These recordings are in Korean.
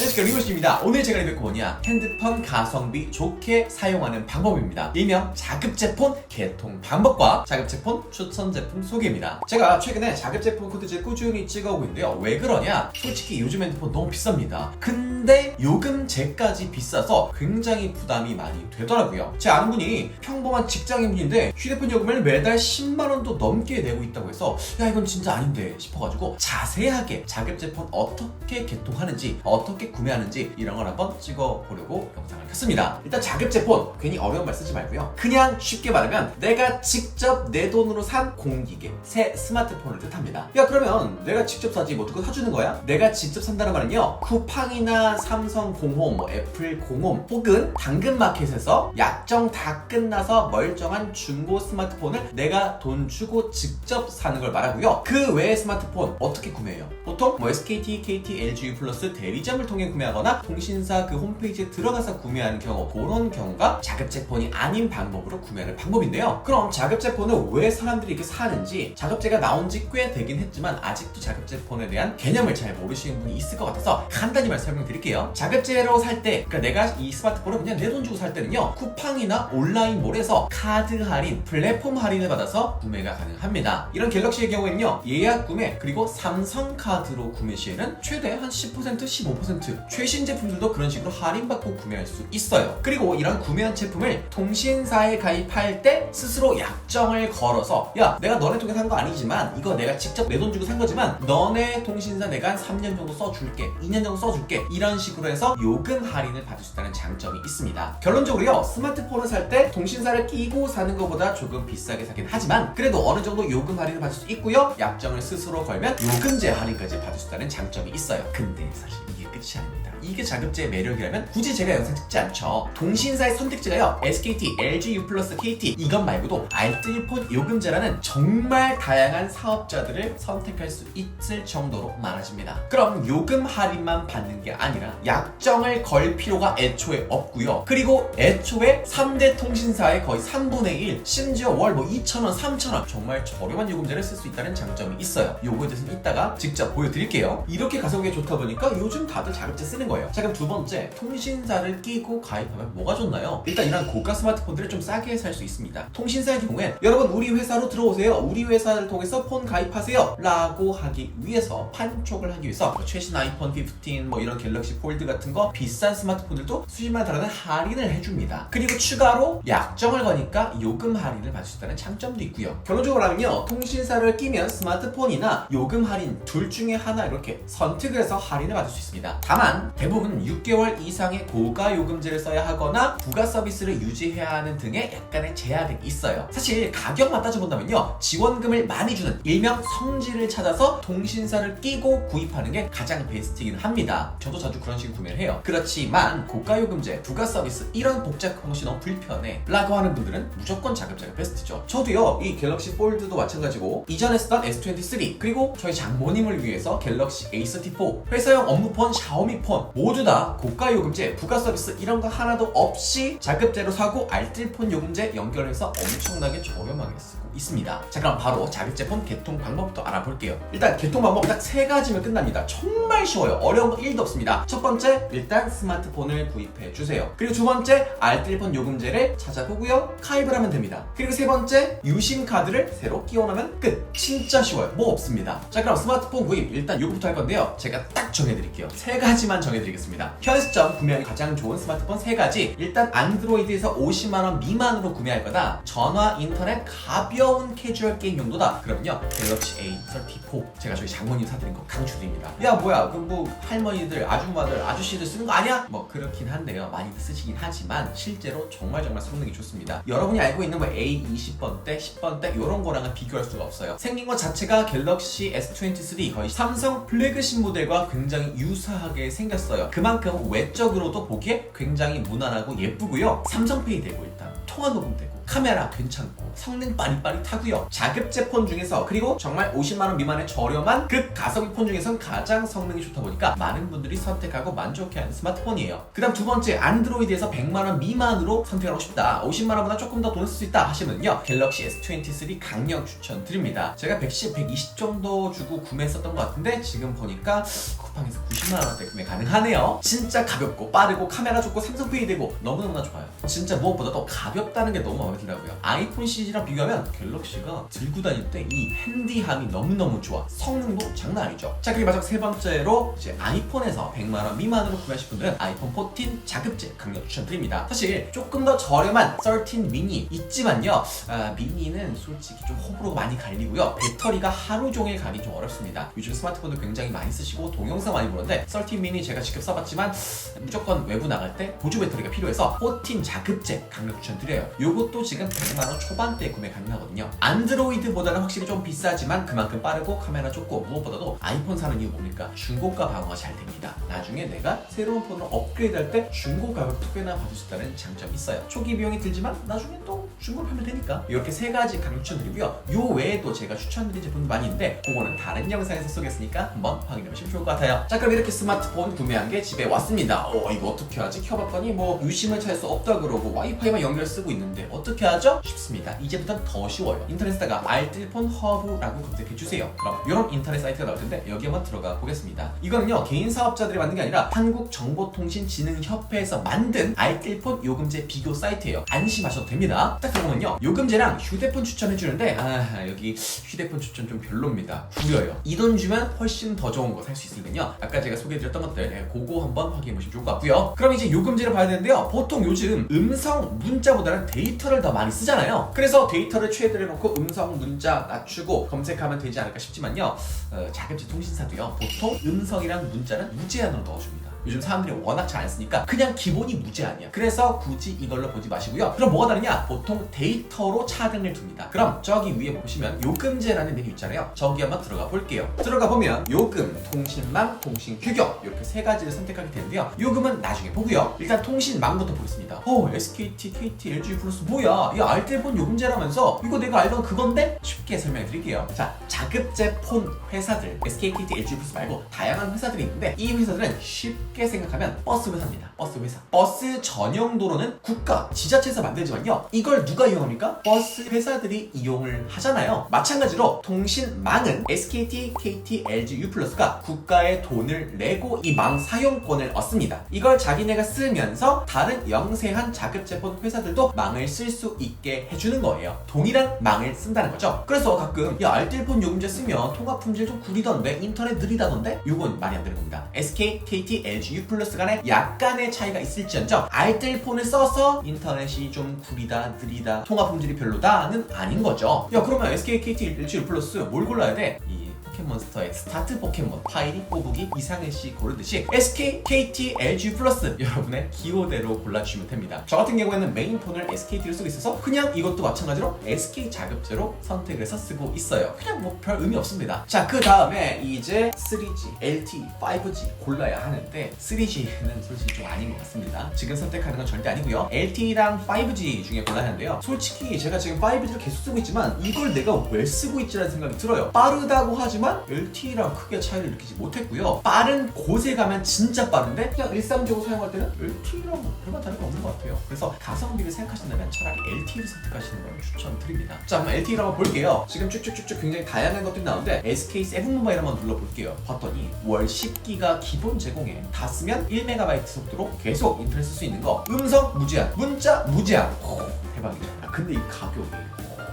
안녕하세요 리버시입니다. 오늘 제가 리뷰할 거 뭐냐 핸드폰 가성비 좋게 사용하는 방법입니다. 일명 자급제폰 개통 방법과 자급제폰 추천 제품 소개입니다. 제가 최근에 자급제폰 코드제 꾸준히 찍어오고 있는데요. 왜 그러냐? 솔직히 요즘 핸드폰 너무 비쌉니다. 근데 요금제까지 비싸서 굉장히 부담이 많이 되더라고요. 제 아는 분이 평범한 직장인분인데 휴대폰 요금을 매달 10만원도 넘게 내고 있다고 해서 야 이건 진짜 아닌데 싶어가지고 자세하게 자급제폰 어떻게 개통하는지 어떻게 구매하는지 이런 걸 한번 찍어보려고 영상을 켰습니다 일단 자급제 폰 괜히 어려운 말 쓰지 말고요 그냥 쉽게 말하면 내가 직접 내 돈으로 산 공기계 새 스마트폰을 뜻합니다 야 그러면 내가 직접 사지 뭐 누가 사주는 거야? 내가 직접 산다는 말은요 쿠팡이나 삼성 공홈 뭐 애플 공홈 혹은 당근마켓에서 약정 다 끝나서 멀쩡한 중고 스마트폰을 내가 돈 주고 직접 사는 걸 말하고요 그 외의 스마트폰 어떻게 구매해요? 보통 뭐 SKT, KT, LG 플러스 대리점을 통해 구매하거나 통신사 그 홈페이지에 들어가서 구매하는 경우 그런 경우가 자급제폰이 아닌 방법으로 구매하는 방법인데요. 그럼 자급제폰을 왜 사람들이 이렇게 사는지 자급제가 나온 지 꽤 되긴 했지만 아직도 자급제폰에 대한 개념을 잘 모르시는 분이 있을 것 같아서 간단히 말 설명드릴게요. 자급제로 살 때 그러니까 내가 이 스마트폰을 그냥 내 돈 주고 살 때는요 쿠팡이나 온라인몰에서 카드 할인, 플랫폼 할인을 받아서 구매가 가능합니다. 이런 갤럭시의 경우에는요 예약 구매 그리고 삼성 카드로 구매 시에는 최대 한 10% 15% 최신 제품들도 그런 식으로 할인받고 구매할 수 있어요. 그리고 이런 구매한 제품을 통신사에 가입할 때 스스로 약정을 걸어서 야 내가 너네 통해 산 거 아니지만 이거 내가 직접 내 돈 주고 산 거지만 너네 통신사 내가 한 3년 정도 써줄게 2년 정도 써줄게 이런 식으로 해서 요금 할인을 받을 수 있다는 장점이 있습니다. 결론적으로요 스마트폰을 살 때 통신사를 끼고 사는 것보다 조금 비싸게 사긴 하지만 그래도 어느 정도 요금 할인을 받을 수 있고요 약정을 스스로 걸면 요금제 할인까지 받을 수 있다는 장점이 있어요. 근데 사실 이게 끝 이게 자급제의 매력이라면 굳이 제가 영상 찍지 않죠. 통신사의 선택지가요. SKT, LG U 플러스 KT 이것 말고도 알뜰폰 요금제라는 정말 다양한 사업자들을 선택할 수 있을 정도로 많아집니다. 그럼 요금 할인만 받는 게 아니라 약정을 걸 필요가 애초에 없고요. 그리고 애초에 3대 통신사의 거의 3분의 1 심지어 월 뭐 2,000원, 3,000원 정말 저렴한 요금제를 쓸 수 있다는 장점이 있어요. 요거에 대해서는 이따가 직접 보여드릴게요. 이렇게 가성비가 좋다 보니까 요즘 다들 자급제 쓰는 거예요 자 그럼 두 번째 통신사를 끼고 가입하면 뭐가 좋나요? 일단 이런 고가 스마트폰들을 좀 싸게 살 수 있습니다. 통신사의 경우엔 여러분 우리 회사로 들어오세요. 우리 회사를 통해서 폰 가입하세요. 라고 하기 위해서 판촉을 하기 위해서 뭐 최신 아이폰 15, 뭐 이런 갤럭시 폴드 같은 거 비싼 스마트폰들도 수십만 달러는 할인을 해줍니다. 그리고 추가로 약정을 거니까 요금 할인을 받을 수 있다는 장점도 있고요. 결론적으로 하면요. 통신사를 끼면 스마트폰이나 요금 할인 둘 중에 하나 이렇게 선택을 해서 할인을 받을 수 있습니다. 다만 대부분 6개월 이상의 고가 요금제를 써야 하거나 부가 서비스를 유지해야 하는 등의 약간의 제약은 있어요. 사실 가격만 따져본다면요 지원금을 많이 주는 일명 성질을 찾아서 통신사를 끼고 구입하는 게 가장 베스트이긴 합니다. 저도 자주 그런 식으로 구매를 해요. 그렇지만 고가 요금제 부가 서비스 이런 복잡한 것이 너무 불편해 라고 하는 분들은 무조건 자급자가 베스트죠. 저도요 이 갤럭시 폴드도 마찬가지고 이전에 쓰던 S23 그리고 저희 장모님을 위해서 갤럭시 A34 회사용 업무폰 샤오미 폰 모두 다 고가 요금제 부가 서비스 이런 거 하나도 없이 자급제로 사고 알뜰폰 요금제 연결해서 엄청나게 저렴하게 쓰고 있습니다. 자 그럼 바로 자급제폰 개통 방법부터 알아볼게요. 일단 개통 방법 딱 세 가지면 끝납니다. 정말 쉬워요. 어려운 거 1도 없습니다. 첫 번째 일단 스마트폰을 구입해 주세요. 그리고 두 번째 알뜰폰 요금제를 찾아보고요. 가입을 하면 됩니다. 그리고 세 번째 유심 카드를 새로 끼워놓으면 끝. 진짜 쉬워요. 뭐 없습니다. 자 그럼 스마트폰 구입 일단 요거부터 할 건데요. 제가 딱 정해드릴게요. 세 가지만 정해 드리겠습니다. 현 시점 구매하기 가장 좋은 스마트폰 세 가지. 일단 안드로이드에서 50만원 미만으로 구매할 거다. 전화 인터넷 가벼운 캐주얼 게임 용도다. 그럼요. 갤럭시 A34 제가 저희 장모님 사드린 거 강추드립니다. 야 뭐야. 그뭐 할머니들 아줌마들 아저씨들 쓰는 거 아니야? 뭐 그렇긴 한데요. 많이들 쓰시긴 하지만 실제로 정말 정말 성능이 좋습니다. 여러분이 알고 있는 뭐 A20번대 10번대 이런 거랑은 비교할 수가 없어요. 생긴 것 자체가 갤럭시 S23 거의 삼성 플래그십 모델과 굉장히 유사하게 생겼어요 그만큼 외적으로도 보기에 굉장히 무난하고 예쁘고요. 삼성페이 되고 일단 통화 녹음 되고 카메라 괜찮고 성능 빠릿빠릿하고요. 자급제 폰 중에서 그리고 정말 50만원 미만의 저렴한 극 가성비 폰 중에선 가장 성능이 좋다 보니까 많은 분들이 선택하고 만족해하는 스마트폰이에요. 그 다음 두 번째 안드로이드에서 100만원 미만으로 선택하고 싶다. 50만원보다 조금 더돈쓸수 있다 하시면요 갤럭시 S23 강력 추천드립니다. 제가 110, 120 정도 주고 구매했었던 것 같은데 지금 보니까 쿠팡에서 90만원대 구매 가능하네요. 진짜 가볍고 빠르고 카메라 좋고 삼성 페이 되고 너무너무나 좋아요. 진짜 무엇보다도 가볍다는 게 너무 마음에 들더라고요. 아이폰 시리즈랑 비교하면 갤럭시가 들고 다닐 때 이 핸디함이 너무너무 좋아. 성능도 장난 아니죠. 자 그리고 마지막 세 번째로 이제 아이폰에서 100만원 미만으로 구매하실 분들은 아이폰 14 자급제 강력 추천드립니다. 사실 조금 더 저렴한 13 미니 있지만요. 아, 미니는 솔직히 좀 호불호가 많이 갈리고요. 배터리가 하루 종일 가기 좀 어렵습니다. 요즘 스마트폰을 굉장히 많이 쓰시고 동영상 많이 보는데 13 미니 제가 직접 써봤지만 무조건 외부 나갈 때 보조 배터리가 필요해서 14 자급제 강력 추천드려요. 요것도 지금 100만원 초반대에 구매 가능하거든요. 안드로이드보다는 확실히 좀 비싸지만 그만큼 빠르고 카메라 좋고 무엇보다도 아이폰 사는 이유 뭡니까? 중고가 방어가 잘 됩니다. 나중에 내가 새로운 폰으로 업그레이드 할 때 중고 가격 두 배나 받을 수 있다는 장점이 있어요. 초기 비용이 들지만 나중에 또 중고로 팔면 되니까 이렇게 세 가지 강력 추천드리고요. 요 외에도 제가 추천드린 제품도 많이 있는데 그거는 다른 영상에서 쏘겠으니까 한번 확인해 보시면 좋을 것 같아요. 자 그럼 이렇게 스마트폰 구매한 게 집에 왔습니다. 어 이거 어떻게 하지? 켜봤더니 뭐 유심을 찾을 수 없다 그러고 와이파이만 연결 쓰고 있는데 어떻게 하죠? 쉽습니다. 이제부터는 더 쉬워요. 인터넷에다가 알뜰폰 허브라고 검색해 주세요. 그럼 이런 인터넷 사이트가 나올 텐데 여기 한번 들어가 보겠습니다. 이거는요 개인 사업자들이 만든 게 아니라 한국정보통신진흥협회에서 만든 알뜰폰 요금제 비교 사이트예요. 안심하셔도 됩니다. 딱 들어보면요 요금제랑 휴대폰 추천해 주는데 아 여기 휴대폰 추천 좀 별로입니다. 구려요. 이 돈 주면 훨씬 더 좋은 거 살 수 있으니까요. 아까 제가 소개해드렸던 것들 예, 그거 한번 확인해 보시면 좋을 것 같고요. 그럼 이제 요금제를 봐야 되는데요. 보통 요즘 음성 문자보다는 데이터를 더 많이 쓰잖아요. 그래서 데이터를 최대로 해놓고 음성 문자 낮추고 검색하면 되지 않을까 싶지만요. 어, 자급제 통신사도요. 보통 음성이랑 문자는 무제한으로 넣어줍니다 요즘 사람들이 워낙 잘 안 쓰니까 그냥 기본이 무제 한이야. 그래서 굳이 이걸로 보지 마시고요. 그럼 뭐가 다르냐? 보통 데이터로 차등을 둡니다. 그럼 저기 위에 보시면 요금제라는 메뉴 있잖아요. 저기 한번 들어가 볼게요. 들어가 보면 요금, 통신망, 통신 규격 이렇게 세 가지를 선택하게 되는데요. 요금은 나중에 보고요. 일단 통신망부터 보겠습니다. 어, SKT, KT, LG 플러스 뭐야? 이 알뜰폰 요금제라면서 이거 내가 알던 그건데? 쉽게 설명해 드릴게요. 자, 자급제 폰 회사들 SK, KT, LG 플러스 말고 다양한 회사들이 있는데 이 회사들은 쉽게 생각하면 버스 회사입니다. 버스 회사. 버스 전용 도로는 국가, 지자체에서 만들지만요. 이걸 누가 이용합니까? 버스 회사들이 이용을 하잖아요. 마찬가지로 통신망은 SKT, KT, LG, U 플러스가 국가에 돈을 내고 이 망 사용권을 얻습니다. 이걸 자기네가 쓰면서 다른 영세한 자급제폰 회사들도 망을 쓸 수 있게 해주는 거예요. 동일한 망을 쓴다는 거죠. 그래서 가끔 야 알뜰폰 요금제 쓰면 통화 품질 좀 구리던데 인터넷 느리다던데 이건 말이 안 되는 겁니다. SK, KT, LG, U 플러스 간에 약간의 차이가 있을지언정 알뜰폰을 써서 인터넷이 좀 구리다, 느리다, 통화 품질이 별로다는 아닌 거죠. 야 그러면 SK, KT, LG, U 플러스 뭘 골라야 돼? 이 포켓몬스터의 스타트 포켓몬 파이리 꼬부기 이상은 씨 고르듯이 SK, KT, LG 플러스 여러분의 기호대로 골라주시면 됩니다. 저 같은 경우에는 메인폰을 SKT로 쓰고 있어서 그냥 이것도 마찬가지로 SK 자급제로 선택을 해서 쓰고 있어요. 그냥 뭐 별 의미 없습니다. 자, 그 다음에 이제 3G, LTE, 5G 골라야 하는데 3G는 솔직히 좀 아닌 것 같습니다. 지금 선택하는 건 절대 아니고요. LTE랑 5G 중에 골라야 하는데요. 솔직히 제가 지금 5G를 계속 쓰고 있지만 이걸 내가 왜 쓰고 있지라는 생각이 들어요. 빠르다고 하지만 LTE랑 크게 차이를 느끼지 못했고요. 빠른 곳에 가면 진짜 빠른데 그냥 일상적으로 사용할 때는 LTE랑 뭐 별반 다른 게 없는 것 같아요. 그래서 가성비를 생각하신다면 차라리 LTE를 선택하시는 걸 추천드립니다. 자, 그럼 LTE를 한번 볼게요. 지금 쭉쭉쭉쭉 굉장히 다양한 것들이 나오는데 SK7 모바일 한번 눌러볼게요. 봤더니 월 10기가 기본 제공해. 다 쓰면 1MB 속도로 계속 인터넷 쓸 수 있는 거. 음성 무제한, 문자 무제한. 오, 대박이죠. 아, 근데 이 가격이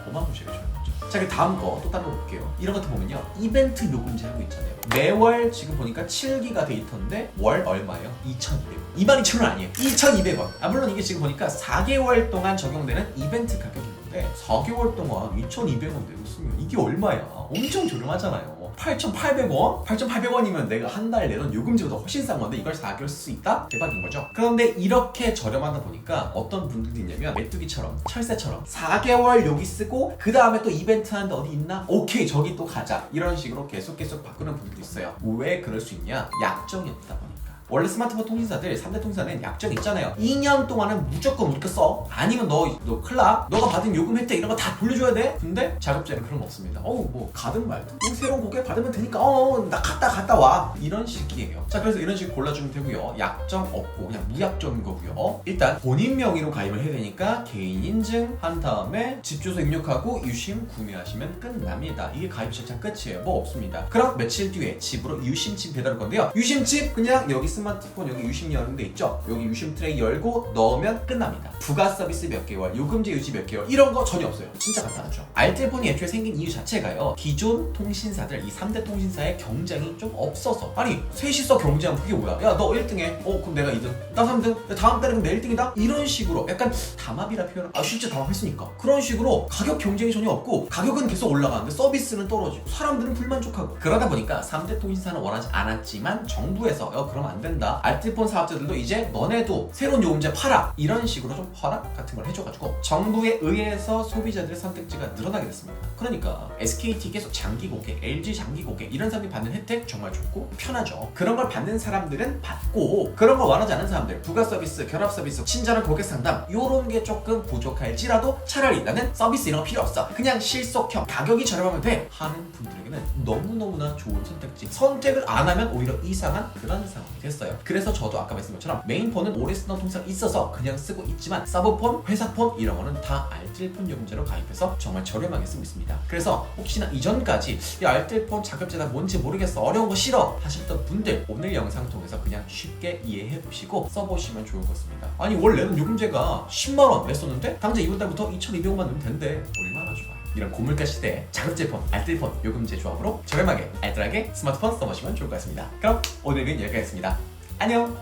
저렴하죠. 자, 그 다음 거 또 다른 거 볼게요. 이런 것도 보면요. 이벤트 요금제 하고 있잖아요. 매월 지금 보니까 7기가 데이터인데 월 얼마예요? 2,200원. 22,000원 아니에요. 2,200원. 아, 물론 이게 지금 보니까 4개월 동안 적용되는 이벤트 가격인 건데 4개월 동안 2,200원 내고 쓰면 이게 얼마야? 엄청 저렴하잖아요. 8,800원? 8,800원이면 내가 한달 내던 요금제보다 훨씬 싼 건데 이걸 4개월 쓸 수 있다? 대박인 거죠. 그런데 이렇게 저렴하다 보니까 어떤 분들도 있냐면 메뚜기처럼 철새처럼 4개월 여기 쓰고 그 다음에 또 이벤트 하는데 어디 있나? 오케이 저기 또 가자 이런 식으로 계속 계속 바꾸는 분들도 있어요. 왜 그럴 수 있냐? 약정이 없다 보니까. 원래 스마트폰 통신사들 3대 통신사는 약정이 있잖아요. 2년 동안은 무조건 우리 거 써. 아니면 너, 너 큰일 나. 너가 받은 요금 혜택 이런 거 다 돌려줘야 돼. 근데 자급제는 그런 거 없습니다. 어우 뭐 가든 말든. 뭐 새로운 고객 받으면 되니까. 어나 갔다 갔다 와. 이런 식이에요. 자 그래서 이런 식 골라주면 되고요. 약정 없고 그냥 무약정인 거고요. 일단 본인 명의로 가입을 해야 되니까 개인 인증 한 다음에 집 주소 입력하고 유심 구매하시면 끝납니다. 이게 가입 절차 끝이에요. 뭐 없습니다. 그럼 며칠 뒤에 집으로 유심칩 배달할 건데요. 유심칩 그냥 여기 스마트폰 여기 유심 여는 데 있죠? 여기 유심 트레이 열고 넣으면 끝납니다. 부가 서비스 몇 개월 요금제 유지 몇 개월 이런 거 전혀 없어요. 진짜 간단하죠? 알뜰폰이 애초에 생긴 이유 자체가요. 기존 통신사들 이 3대 통신사의 경쟁이 좀 없어서. 아니 셋이서 경쟁하면 그게 뭐야? 야 너 1등해. 어 그럼 내가 2등. 나 3등. 야, 다음 달에 그럼 내 1등이다? 이런 식으로 약간 담합이라 표현을 아 실제 담합했으니까. 그런 식으로 가격 경쟁이 전혀 없고 가격은 계속 올라가는데 서비스는 떨어지고 사람들은 불만족하고. 그러다 보니까 3대 통신사는 원하지 않았지만 정부에서 어 그러면 안 된다. 알뜰폰 사업자들도 이제 너네도 새로운 요금제 팔아. 이런 식으로 좀 허락 같은 걸 해줘가지고 정부에 의해서 소비자들의 선택지가 늘어나게 됐습니다. 그러니까 SKT 계속 장기 고객 LG 장기 고객 이런 사람들이 받는 혜택 정말 좋고 편하죠. 그런 걸 받는 사람들은 받고 그런 걸 원하지 않은 사람들 부가 서비스 결합 서비스 친절한 고객 상담 요런 게 조금 부족할지라도 차라리 나는 서비스 이런 거 필요 없어. 그냥 실속형 가격이 저렴하면 돼. 하는 분들에게는 너무너무나 좋은 선택지. 선택을 안 하면 오히려 이상한 그런 상황이 됐 어요. 그래서 저도 아까 말씀드린 것처럼 메인폰은 오래 쓰던 통상 있어서 그냥 쓰고 있지만 서브폰, 회사폰 이런 거는 다 알뜰폰 요금제로 가입해서 정말 저렴하게 쓰고 있습니다. 그래서 혹시나 이전까지 이 알뜰폰 자급제가 뭔지 모르겠어 어려운 거 싫어 하셨던 분들 오늘 영상 통해서 그냥 쉽게 이해해 보시고 써보시면 좋을 것 같습니다. 아니 원래는 요금제가 10만 원 냈었는데 당장 이번 달부터 2,200원만 넣으면 된대 이런 고물가 시대에 자급제폰, 알뜰폰, 요금제 조합으로 저렴하게 알뜰하게 스마트폰 써보시면 좋을 것 같습니다. 그럼 오늘은 여기까지였습니다. 안녕